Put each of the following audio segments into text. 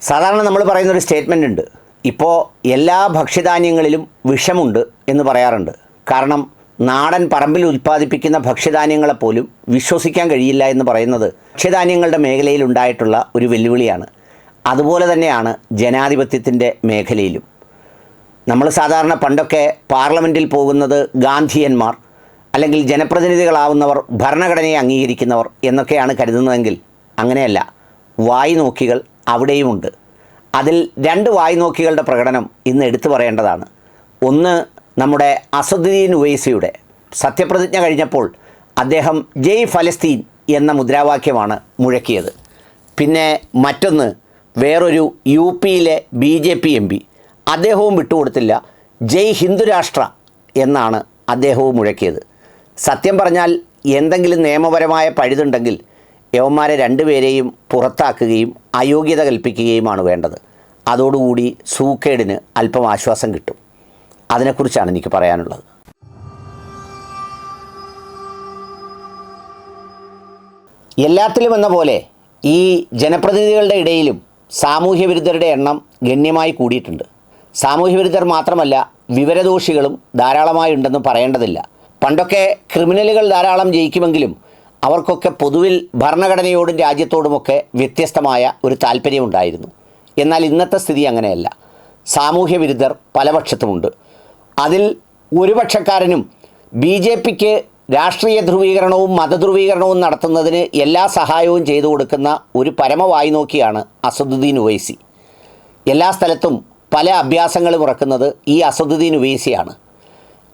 സാധാരണ നമ്മൾ പറയുന്ന ഒരു സ്റ്റേറ്റ്മെന്റ് ഉണ്ട് ഇപ്പോൾ എല്ലാ ഭക്ഷ്യധാന്യങ്ങളിലും വിഷമുണ്ട് എന്ന് പറയാറുണ്ട്. കാരണം നാടൻ പറമ്പിൽ ഉൽപ്പാദിപ്പിക്കുന്ന ഭക്ഷ്യധാന്യങ്ങളെപ്പോലും വിശ്വസിക്കാൻ കഴിയില്ല എന്ന് പറയുന്നത് ഭക്ഷ്യധാന്യങ്ങളുടെ മേഖലയിൽ ഉണ്ടായിട്ടുള്ള ഒരു വെല്ലുവിളിയാണ്. അതുപോലെ തന്നെയാണ് ജനാധിപത്യത്തിന്റെ മേഖലയിലും. നമ്മൾ സാധാരണ പണ്ടൊക്കെ പാർലമെന്റിൽ പോകുന്നത് ഗാന്ധിയന്മാർ അല്ലെങ്കിൽ ജനപ്രതിനിധികളാവുന്നവർ ഭരണഘടനയെ അംഗീകരിക്കുന്നവർ എന്നൊക്കെയാണ് കരുതുന്നതെങ്കിൽ അങ്ങനെയല്ല. വായി നോക്കികൾ അവിടെയുമുണ്ട്. അതിൽ രണ്ട് വായി നോക്കികളുടെ പ്രകടനം ഇന്ന് എടുത്തു പറയേണ്ടതാണ്. ഒന്ന് നമ്മുടെ അസദുദ്ദീൻ ഉവൈസിയുടെ സത്യപ്രതിജ്ഞ കഴിഞ്ഞപ്പോൾ അദ്ദേഹം ജയ് ഫലസ്തീൻ എന്ന മുദ്രാവാക്യമാണ് മുഴക്കിയത്. പിന്നെ മറ്റൊന്ന് വേറൊരു യു പിയിലെ B J P M P അദ്ദേഹവും വിട്ടുകൊടുത്തില്ല ജയ് ഹിന്ദുരാഷ്ട്ര എന്നാണ് അദ്ദേഹവും മുഴക്കിയത്. സത്യം പറഞ്ഞാൽ എന്തെങ്കിലും നിയമപരമായ പഴുതുണ്ടെങ്കിൽ യവന്മാരെ രണ്ടുപേരെയും പുറത്താക്കുകയും അയോഗ്യത കൽപ്പിക്കുകയുമാണ് വേണ്ടത്. അതോടുകൂടി സൂക്കേടിന് അല്പം ആശ്വാസം കിട്ടും. അതിനെക്കുറിച്ചാണ് എനിക്ക് പറയാനുള്ളത്. എല്ലാത്തിലും എന്ന പോലെ ഈ ജനപ്രതിനിധികളുടെ ഇടയിലും സാമൂഹ്യ വിരുദ്ധരുടെ എണ്ണം ഗണ്യമായി കൂടിയിട്ടുണ്ട്. സാമൂഹ്യ വിരുദ്ധർ മാത്രമല്ല വിവരദോഷികളും ധാരാളമായി ഉണ്ടെന്ന് പറയേണ്ടതില്ല. പണ്ടൊക്കെ ക്രിമിനലുകൾ ധാരാളം ജയിക്കുമെങ്കിലും അവർക്കൊക്കെ പൊതുവിൽ ഭരണഘടനയോടും രാജ്യത്തോടുമൊക്കെ വ്യത്യസ്തമായ ഒരു താല്പര്യമുണ്ടായിരുന്നു. എന്നാൽ ഇന്നത്തെ സ്ഥിതി അങ്ങനെയല്ല. സാമൂഹ്യ വിരുദ്ധർ പലപക്ഷത്തുമുണ്ട്. അതിൽ ഒരു പക്ഷക്കാരനും ബി ജെ പിക്ക് രാഷ്ട്രീയ ധ്രുവീകരണവും മതധ്രുവീകരണവും നടത്തുന്നതിന് എല്ലാ സഹായവും ചെയ്തു കൊടുക്കുന്ന ഒരു പരമവായി നോക്കിയാണ് അസദുദ്ദീൻ ഉവൈസി. എല്ലാ സ്ഥലത്തും പല അഭ്യാസങ്ങളും ഇറക്കുന്നത് ഈ അസദുദ്ദീൻ ഉവൈസിയാണ്.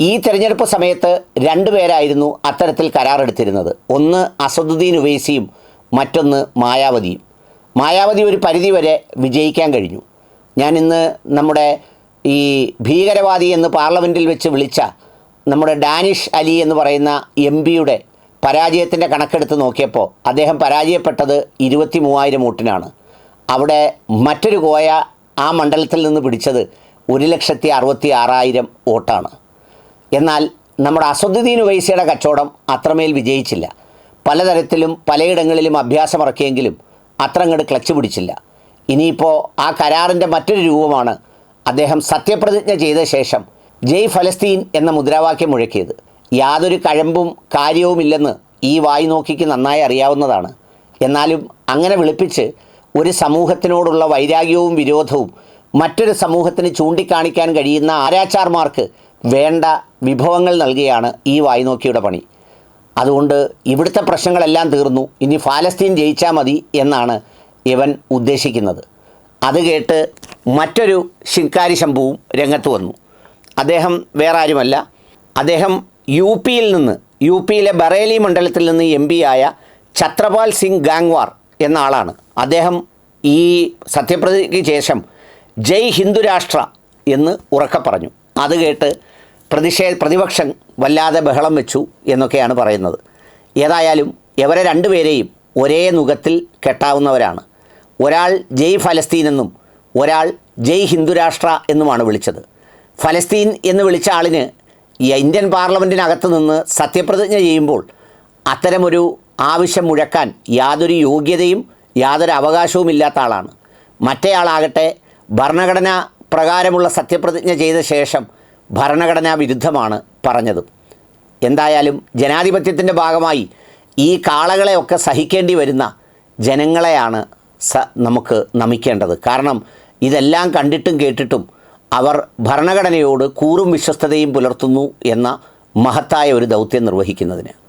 ഈ തെരഞ്ഞെടുപ്പ് സമയത്ത് രണ്ടുപേരായിരുന്നു അത്തരത്തിൽ കരാറെടുത്തിരുന്നത്. ഒന്ന് അസദുദ്ദീൻ ഉവൈസിയും മറ്റൊന്ന് മായാവതിയും. മായാവതി ഒരു പരിധിവരെ വിജയിക്കാൻ കഴിഞ്ഞു. ഞാൻ ഇന്ന് നമ്മുടെ ഈ ഭീകരവാദി എന്ന് പാർലമെന്റിൽ വെച്ച് വിളിച്ച നമ്മുടെ ഡാനിഷ് അലി എന്ന് പറയുന്ന എം പിയുടെ പരാജയത്തിന്റെ കണക്കെടുത്ത് നോക്കിയപ്പോൾ അദ്ദേഹം പരാജയപ്പെട്ടത് ഇരുപത്തി മൂവായിരം വോട്ടിനാണ്. അവിടെ മറ്റൊരു കോയ ആ മണ്ഡലത്തിൽ നിന്ന് പിടിച്ചത് ഒരു ലക്ഷത്തി അറുപത്തി ആറായിരം വോട്ടാണ്. എന്നാൽ നമ്മുടെ അസദുദ്ദീൻ വൈസിയുടെ കച്ചവടം അത്രമേൽ വിജയിച്ചില്ല. പലതരത്തിലും പലയിടങ്ങളിലും അഭ്യാസമിറക്കിയെങ്കിലും അത്ര അങ്ങോട്ട് ക്ലച്ച് പിടിച്ചില്ല. ഇനിയിപ്പോൾ ആ കരാറിന്റെ മറ്റൊരു രൂപമാണ് അദ്ദേഹം സത്യപ്രതിജ്ഞ ചെയ്ത ശേഷം ജയ് ഫലസ്തീൻ എന്ന മുദ്രാവാക്യം മുഴക്കിയത്. യാതൊരു കഴമ്പും കാര്യവുമില്ലെന്ന് ഈ വായി നോക്കിക്ക് നന്നായി അറിയാവുന്നതാണ്. എന്നാലും അങ്ങനെ വിളിപ്പിച്ച് ഒരു സമൂഹത്തിനോടുള്ള വൈരാഗ്യവും വിരോധവും മറ്റൊരു സമൂഹത്തിന് ചൂണ്ടിക്കാണിക്കാൻ കഴിയുന്ന ആരാച്ചാർമാർക്ക് വേണ്ട വിഭവങ്ങൾ നൽകുകയാണ് ഈ വായ്നോക്കിയുടെ പണി. അതുകൊണ്ട് ഇവിടുത്തെ പ്രശ്നങ്ങളെല്ലാം തീർന്നു. ഇനി ഫാലസ്തീൻ ജയിച്ചാൽ മതി എന്നാണ് ഇവൻ ഉദ്ദേശിക്കുന്നത്. അത് കേട്ട് മറ്റൊരു ശിക്കാരി ശംഭുവും രംഗത്ത് വന്നു. അദ്ദേഹം വേറെ ആരുമല്ല അദ്ദേഹം യു പിയിൽ നിന്ന് യു പിയിലെ ബറേലി മണ്ഡലത്തിൽ നിന്ന് എം പി ആയ ഛത്രപാൽ സിംഗ് ഗാംഗ്വാർ എന്ന ആളാണ്. അദ്ദേഹം ഈ സത്യപ്രതിജ്ഞയ്ക്ക് ശേഷം ജയ് ഹിന്ദുരാഷ്ട്ര എന്ന് ഉറക്കെ പറഞ്ഞു. അത് കേട്ട് പ്രതിഷേധ പ്രതിപക്ഷം വല്ലാതെ ബഹളം വെച്ചു എന്നൊക്കെയാണ് പറയുന്നത്. ഏതായാലും ഇവരെ രണ്ടുപേരെയും ഒരേ നുഖത്തിൽ കെട്ടാവുന്നവരാണ്. ഒരാൾ ജയ് ഫലസ്തീൻ എന്നും ഒരാൾ ജയ് ഹിന്ദുരാഷ്ട്ര എന്നുമാണ് വിളിച്ചത്. ഫലസ്തീൻ എന്ന് വിളിച്ച ആളിന് ഇന്ത്യൻ പാർലമെന്റിനകത്ത് നിന്ന് സത്യപ്രതിജ്ഞ ചെയ്യുമ്പോൾ അത്തരമൊരു ആവശ്യം മുഴക്കാൻ യാതൊരു യോഗ്യതയും യാതൊരു അവകാശവും ഇല്ലാത്ത ആളാണ്. മറ്റേയാളാകട്ടെ ഭരണഘടന പ്രകാരമുള്ള സത്യപ്രതിജ്ഞ ചെയ്ത ശേഷം ഭരണഘടനാ വിരുദ്ധമാണ് പറഞ്ഞതും. എന്തായാലും ജനാധിപത്യത്തിന്റെ ഭാഗമായി ഈ കാളകളെയൊക്കെ സഹിക്കേണ്ടി വരുന്ന ജനങ്ങളെയാണ് സ നമുക്ക് നമിക്കേണ്ടത്. കാരണം ഇതെല്ലാം കണ്ടിട്ടും കേട്ടിട്ടും അവർ ഭരണഘടനയോട് കൂറും വിശ്വസ്തതയും പുലർത്തുന്നു എന്ന മഹത്തായ ഒരു ദൗത്യം നിർവഹിക്കുന്നതിന്.